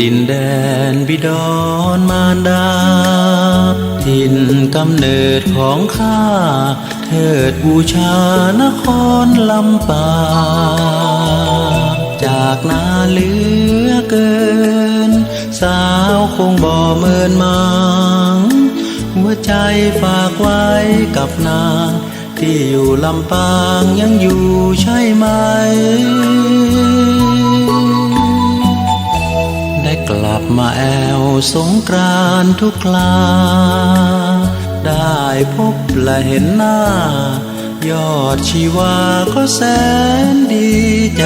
ดินแดนบิดอนมารดา ถิ่นกำเนิดของข้า เทิดบูชานครลำปางจากนาเหลือเกิน สาวคงบ่เมินมางหัวใจฝากไว้กับนาง ที่อยู่ลำปางยังอยู่ใช่ไหม มาแอวสงกรานทุกคลา ได้พบและเห็นหน้า ยอดชีวาก็แสนดีใจ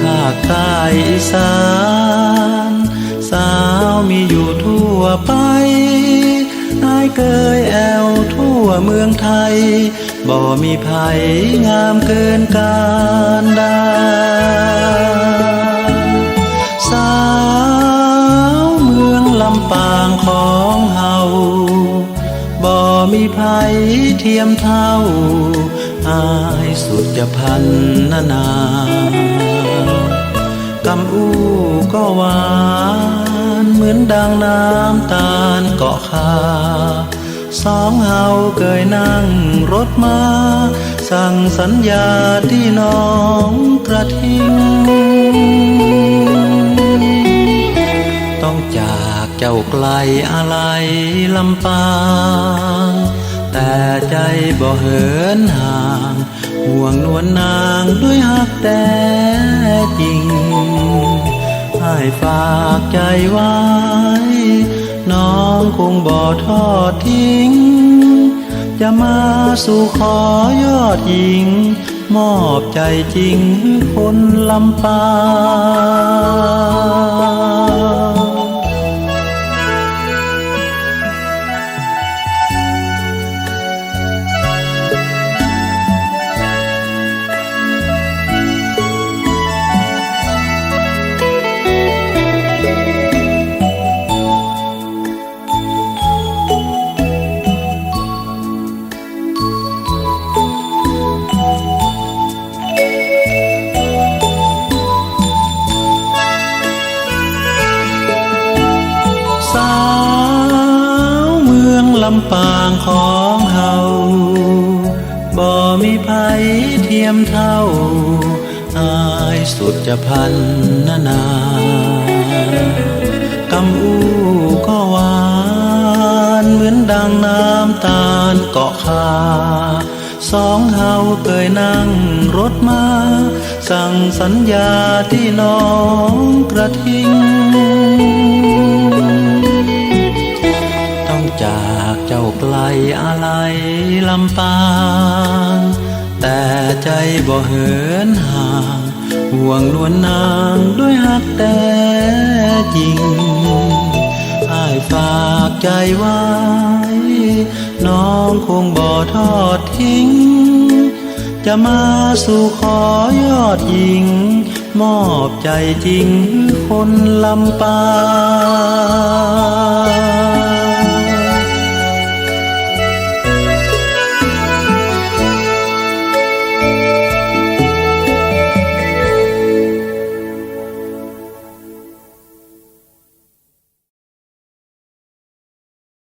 ภาคใต้อีสาน สาวมีอยู่ทั่วไปนายเกยแอวทั่วเมืองไทย บ่มีภัยงามเกินการด มีภัยเทียมเท่า อายสุดจะพันนานากำอู้ก็หวานเหมือนดังน้ำตาลเกาะคาสองเฮาเคยนั่งรถมา สั่งสัญญาที่น้องกระทิง เจ้าไกลอะไรลำปางแต่ใจบ่เหินห่าง ห่วงนวลนางด้วยหักแต่จริงให้ฝากใจไว้ น้องคงบ่ทอดทิ้ง จะมาสู่ขอยอดหญิง มอบใจจริงคนลำปางางของเฮาบ่มีภัยเทียมเท่า อายสุดจะพันนานากำอู้ก็หวาน เหมือนดังน้ำตาลเกาะคาสองเฮาเคยนั่งรถมา สั่งสัญญาที่น้องกระทิ้ง อะไรลำปาง แต่ใจบ่เหินห่าง ห่วงนวลนางด้วยหักแต่จริงอายฝากใจไว้ น้องคงบ่ทอดทิ้ง จะมาสู่ขอยอดหญิง มอบใจจริงคนลำปาง